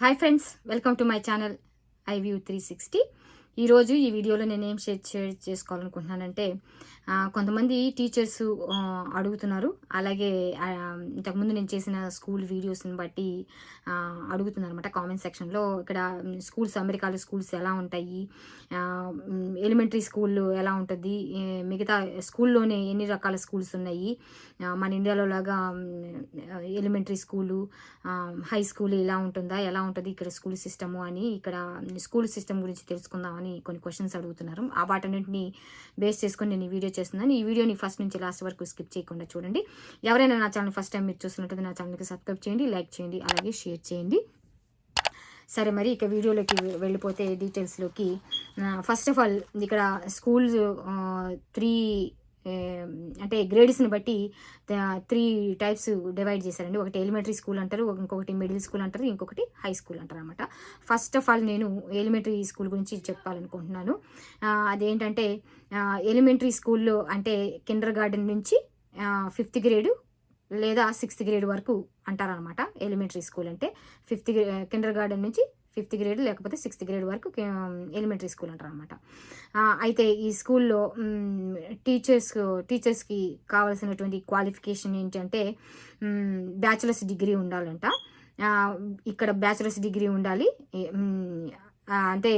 Hi friends welcome to my channel I view three sixty ఈరోజు ఈ వీడియోలో నేను ఏం షేర్ షేర్ చేసుకోవాలనుకుంటున్నానంటే కొంతమంది టీచర్స్ అడుగుతున్నారు. అలాగే ఇంతకుముందు నేను చేసిన స్కూల్ వీడియోస్ని బట్టి అడుగుతున్నారు అనమాట కామెంట్ సెక్షన్లో. ఇక్కడ స్కూల్స్ అమెరికాలో స్కూల్స్ ఎలా ఉంటాయి? ఎలిమెంటరీ స్కూల్ ఎలా ఉంటుంది? మిగతా స్కూల్లోనే ఎన్ని రకాల స్కూల్స్ ఉన్నాయి? మన ఇండియాలో లాగా ఎలిమెంటరీ స్కూలు హై స్కూల్ ఇలా ఉంటుందా? ఎలా ఉంటుంది ఇక్కడ స్కూల్ సిస్టము అని ఇక్కడ స్కూల్ సిస్టమ్ గురించి తెలుసుకుందామని కొన్ని క్వశ్చన్స్ అడుగుతున్నారు. ఆ వాటన్నింటిని బేస్ చేసుకొని నేను ఈ వీడియో చేస్తున్నాను ఈ వీడియోని ఫస్ట్ నుంచి లాస్ట్ వరకు స్కిప్ చేయకుండా చూడండి. ఎవరైనా నా ఛానల్ ఫస్ట్ టైం మీరు చూస్తున్నట్టు నా ఛానల్కి సబ్స్క్రైబ్ చేయండి లైక్ చేయండి అలాగే షేర్ చేయండి. సరే మరి ఇక వీడియోలోకి వెళ్ళిపోతే డీటెయిల్స్లోకి ఫస్ట్ ఆఫ్ ఆల్ ఇక్కడ స్కూల్స్ త్రీ అంటే గ్రేడ్స్ని బట్టి త్రీ టైప్స్ డివైడ్ చేశారండి. ఒకటి ఎలిమెంటరీ స్కూల్ అంటారు ఇంకొకటి మిడిల్ స్కూల్ అంటారు ఇంకొకటి హై స్కూల్ అంటారు అనమాట ఫస్ట్ ఆఫ్ ఆల్ నేను ఎలిమెంటరీ స్కూల్ గురించి చెప్పాలనుకుంటున్నాను. అదేంటంటే ఎలిమెంటరీ స్కూల్లో అంటే కిండర్ గార్డెన్ నుంచి ఫిఫ్త్ గ్రేడ్ లేదా సిక్స్త్ గ్రేడ్ వరకు అంటారనమాట ఎలిమెంటరీ స్కూల్ అంటే. ఫిఫ్త్ కిండర్ గార్డెన్ నుంచి ఫిఫ్త్ గ్రేడ్ లేకపోతే సిక్స్త్ గ్రేడ్ వరకు ఎలిమెంటరీ స్కూల్ అంటారు అనమాట అయితే ఈ స్కూల్లో టీచర్స్ టీచర్స్కి కావాల్సినటువంటి క్వాలిఫికేషన్ ఏంటంటే బ్యాచులర్స్ డిగ్రీ ఉండాలంట. ఇక్కడ బ్యాచులర్స్ డిగ్రీ ఉండాలి. అంటే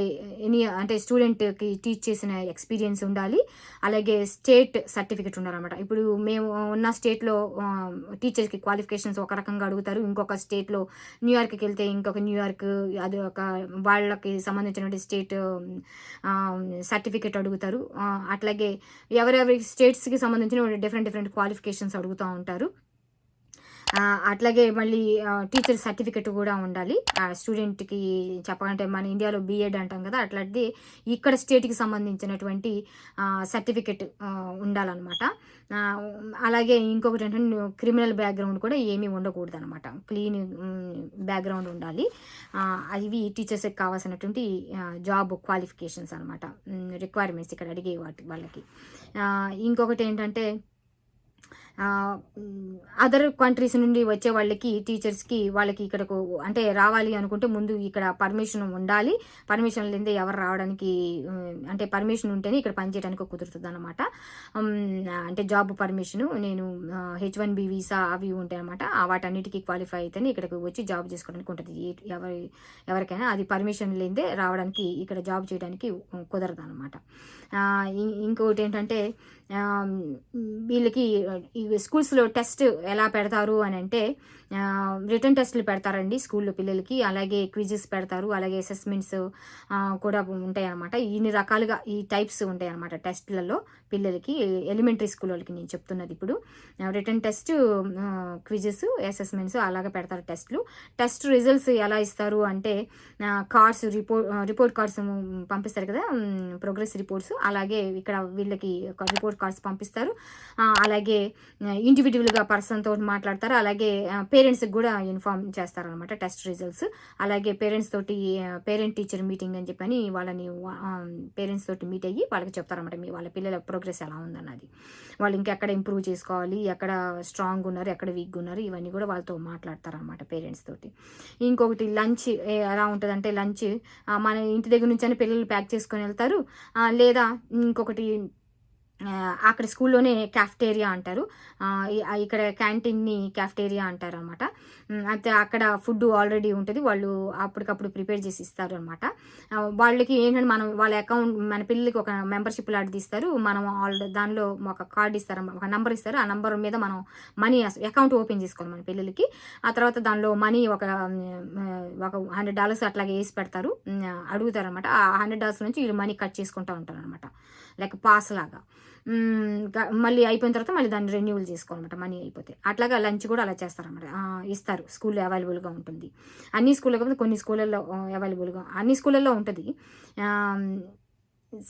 ఎనీ అంటే స్టూడెంట్కి టీచ్ చేసిన ఎక్స్పీరియన్స్ ఉండాలి. అలాగే స్టేట్ సర్టిఫికెట్ ఉండాలన్నమాట. ఇప్పుడు మేము ఉన్న స్టేట్లో టీచర్కి క్వాలిఫికేషన్స్ ఒక రకంగా అడుగుతారు. ఇంకొక స్టేట్లో న్యూయార్క్కి వెళ్తే ఇంకొక న్యూయార్క్ అది ఒక వాళ్ళకి సంబంధించినటువంటి స్టేట్ సర్టిఫికెట్ అడుగుతారు. అట్లాగే ఎవరెవరి స్టేట్స్కి సంబంధించిన డిఫరెంట్ డిఫరెంట్ క్వాలిఫికేషన్స్ అడుగుతూ ఉంటారు. అట్లాగే మళ్ళీ టీచర్ సర్టిఫికెట్ కూడా ఉండాలి. స్టూడెంట్కి చెప్పాలంటే మన ఇండియాలో బీఎడ్ అంటాం కదా అట్లాంటిది ఇక్కడ స్టేట్కి సంబంధించినటువంటి సర్టిఫికెట్ ఉండాలన్నమాట. అలాగే ఇంకొకటి ఏంటంటే క్రిమినల్ బ్యాక్గ్రౌండ్ కూడా ఏమీ ఉండకూడదు అనమాట క్లీన్ బ్యాక్గ్రౌండ్ ఉండాలి. అవి టీచర్స్కి కావాల్సినటువంటి జాబ్ క్వాలిఫికేషన్స్ అనమాట రిక్వైర్మెంట్స్ ఇక్కడ అడిగే వాటి వాళ్ళకి. ఇంకొకటి ఏంటంటే అదర్ కంట్రీస్ నుండి వచ్చే వాళ్ళకి టీచర్స్కి వాళ్ళకి ఇక్కడకు అంటే రావాలి అనుకుంటే ముందు ఇక్కడ పర్మిషన్ ఉండాలి. పర్మిషన్ లేదే ఎవరు రావడానికి అంటే పర్మిషన్ ఉంటేనే ఇక్కడ పనిచేయడానికి కుదురుతుంది అనమాట అంటే జాబ్ పర్మిషన్ నేను హెచ్ వన్ బి వీసా అవి ఉంటాయి అనమాట వాటన్నిటికీ క్వాలిఫై అయితేనే ఇక్కడికి వచ్చి జాబ్ చేసుకోవడానికి ఉంటుంది. ఎవరి ఎవరికైనా అది పర్మిషన్ లేదే రావడానికి ఇక్కడ జాబ్ చేయడానికి కుదరదు అనమాట ఇంకొకటి ఏంటంటే వీళ్ళకి ఈ స్కూల్స్లో టెస్ట్ ఎలా పెడతారు అని అంటే రిటర్న్ టెస్ట్లు పెడతారండి స్కూల్లో పిల్లలకి. అలాగే క్విజెస్ పెడతారు అలాగే అసెస్మెంట్స్ కూడా ఉంటాయి అనమాట ఇన్ని రకాలుగా ఈ టైప్స్ ఉంటాయి అనమాట టెస్ట్లలో పిల్లలకి. ఎలిమెంటరీ స్కూల్ వాళ్ళకి నేను చెప్తున్నది ఇప్పుడు. రిటర్న్ టెస్ట్ క్విజెస్ అసెస్మెంట్స్ అలాగే పెడతారు టెస్ట్లు టెస్ట్ రిజల్ట్స్ ఎలా ఇస్తారు అంటే కార్డ్స్ రిపోర్ట్ రిపోర్ట్ కార్డ్స్ పంపిస్తారు కదా ప్రోగ్రెస్ రిపోర్ట్స్ అలాగే ఇక్కడ వీళ్ళకి ఒక రిపోర్ట్ కార్డ్స్ పంపిస్తారు. అలాగే ఇండివిజువల్గా పర్సన్ తోటి మాట్లాడతారు. అలాగే పేరెంట్స్కి కూడా ఇన్ఫార్మ్ చేస్తారనమాట టెస్ట్ రిజల్ట్స్. అలాగే పేరెంట్స్ తోటి పేరెంట్ టీచర్ మీటింగ్ అని చెప్పని వాళ్ళని పేరెంట్స్ తోటి మీట్ అయ్యి వాళ్ళకి చెప్తారనమాట మీ వాళ్ళ పిల్లల ప్రోగ్రెస్ ఎలా ఉందన్నది. వాళ్ళు ఇంకెక్కడ ఇంప్రూవ్ చేసుకోవాలి ఎక్కడ స్ట్రాంగ్ ఉన్నారు ఎక్కడ వీక్గా ఉన్నారు ఇవన్నీ కూడా వాళ్ళతో మాట్లాడతారనమాట పేరెంట్స్ తోటి. ఇంకొకటి లంచ్ ఎలా ఉంటుందంటే లంచ్ మన ఇంటి దగ్గర నుంచి పిల్లలు ప్యాక్ చేసుకొని వెళ్తారు. లేదా ఇంకొకటి అక్కడ స్కూల్లోనే క్యాఫ్టేరియా అంటారు. ఇక్కడ క్యాంటీన్ని క్యాఫ్టేరియా అంటారు అనమాట అయితే అక్కడ ఫుడ్ ఆల్రెడీ ఉంటుంది. వాళ్ళు అప్పటికప్పుడు ప్రిపేర్ చేసి ఇస్తారు అనమాట వాళ్ళకి ఏంటంటే మనం వాళ్ళ అకౌంట్ మన పిల్లలకి ఒక మెంబర్షిప్ లాంటిది ఇస్తారు. మనం ఆల్రెడీ దానిలో ఒక కార్డు ఇస్తారు ఒక నంబర్ ఇస్తారు. ఆ నంబర్ మీద మనం మనీ అకౌంట్ ఓపెన్ చేసుకోవాలి మన పిల్లలకి. ఆ తర్వాత దానిలో మనీ ఒక ఒక హండ్రెడ్ డాలర్స్ అట్లాగే వేసి పెడతారు. అడుగుతారు అనమాట ఆ హండ్రెడ్ డాలర్స్ నుంచి వీళ్ళు మనీ కట్ చేసుకుంటూ ఉంటారు అనమాట లైక్ పాస్ లాగా. మళ్ళీ అయిపోయిన తర్వాత మళ్ళీ దాన్ని రెన్యూవల్ చేసుకోవాలన్నమాట మనీ అయిపోతే. అట్లాగా లంచ్ కూడా అలా చేస్తారన్నమాట. ఇస్తారు. స్కూల్లో అవైలబుల్గా ఉంటుంది. అన్ని స్కూల్లో కాకపోతే కొన్ని స్కూళ్ళల్లో అవైలబుల్గా అన్ని స్కూళ్ళల్లో ఉంటుంది.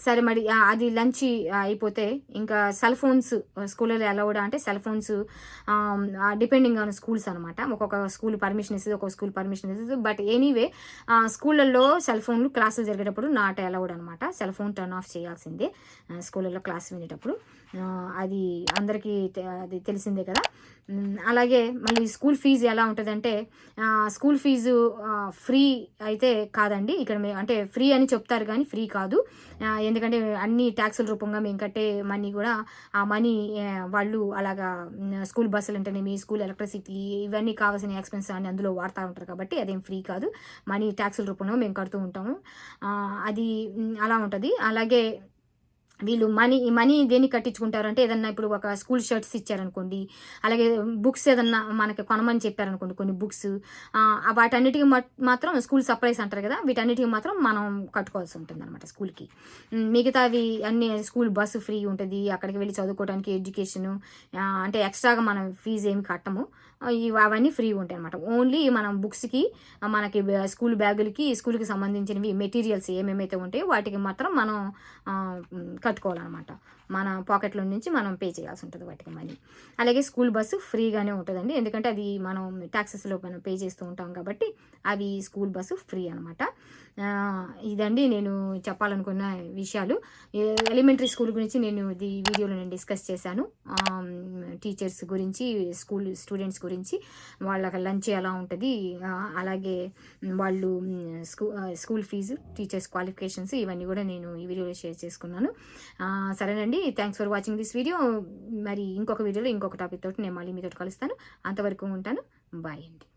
సరే మరి అది లంచ్ అయిపోతే ఇంకా సెల్ ఫోన్స్ స్కూళ్ళలో ఎలా కూడా అంటే cell phones depending on schools అనమాట ఒక్కొక్క స్కూల్ పర్మిషన్ ఇస్తుంది ఒక్కొక్క స్కూల్ పర్మిషన్ ఇస్తుంది. బట్ ఎనీవే స్కూళ్ళల్లో సెల్ ఫోన్లు క్లాసులు జరిగేటప్పుడు నాట్ అలౌడ్ అనమాట సెల్ ఫోన్ టర్న్ ఆఫ్ చేయాల్సిందే స్కూళ్ళల్లో క్లాస్ వినేటప్పుడు. అది అందరికీ అది తెలిసిందే కదా. అలాగే మళ్ళీ స్కూల్ ఫీజు ఎలా ఉంటుందంటే స్కూల్ ఫీజు ఫ్రీ అయితే కాదండి. ఇక్కడ మేము అంటే ఫ్రీ అని చెప్తారు కానీ ఫ్రీ కాదు. ఎందుకంటే అన్ని ట్యాక్సుల రూపంగా మేము కట్టే మనీ కూడా ఆ మనీ వాళ్ళు అలాగా స్కూల్ బస్సులు అంటేనేమి స్కూల్ ఎలక్ట్రిసిటీ ఇవన్నీ కావాల్సిన ఎక్స్పెన్స్ అన్ని అందులో వాడుతూ ఉంటారు కాబట్టి అదేం ఫ్రీ కాదు. మనీ ట్యాక్సుల రూపంలో మేము కడుతూ ఉంటాము. అది అలా ఉంటుంది. అలాగే వీళ్ళు మనీ మనీ దేన్ని కట్టించుకుంటారంటే ఏదన్నా ఇప్పుడు ఒక స్కూల్ షర్ట్స్ ఇచ్చారనుకోండి అలాగే బుక్స్ ఏదన్నా మనకి కొనమని చెప్పారనుకోండి కొన్ని బుక్స్ వాటన్నిటికి మాత్రం స్కూల్ సప్లైస్ అంటారు కదా వీటన్నిటికి మాత్రం మనం కట్టుకోవాల్సి ఉంటుంది అనమాట స్కూల్కి మిగతావి అన్ని స్కూల్ బస్సు ఫ్రీ ఉంటుంది అక్కడికి వెళ్ళి చదువుకోవడానికి ఎడ్యుకేషను అంటే ఎక్స్ట్రాగా మనం ఫీజు ఏమి కట్టము. అవన్నీ ఫ్రీ ఉంటాయి అనమాట ఓన్లీ మనం బుక్స్కి మనకి స్కూల్ బ్యాగులకి స్కూల్కి సంబంధించినవి మెటీరియల్స్ ఏమేమైతే ఉంటాయో వాటికి మాత్రం మనం కట్టుకోవాలన్నమాట. మన పాకెట్లో నుంచి మనం పే చేయాల్సి ఉంటుంది వాటికి మనీ. అలాగే స్కూల్ బస్సు ఫ్రీగానే ఉంటుందండి. ఎందుకంటే అది మనం ట్యాక్సెస్లో మనం పే చేస్తూ ఉంటాం కాబట్టి అవి స్కూల్ బస్సు ఫ్రీ అనమాట ఇదండి నేను చెప్పాలనుకున్న విషయాలు. ఎలిమెంటరీ స్కూల్ గురించి నేను ది వీడియోలో నేను డిస్కస్ చేశాను. టీచర్స్ గురించి స్కూల్ స్టూడెంట్స్ గురించి వాళ్ళకి లంచ్ ఎలా ఉంటుంది అలాగే వాళ్ళు స్కూ స్కూల్ ఫీజు టీచర్స్ క్వాలిఫికేషన్స్ ఇవన్నీ కూడా నేను ఈ వీడియోలో షేర్ చేసుకున్నాను. సరేనండి thanks for watching this video మరి ఇంకొక వీడియోలో ఇంకొక టాపిక్ తోటి నేను మళ్ళీ మీతో కలుస్తాను. అంతవరకు ఉంటాను. బాయ్ అండి.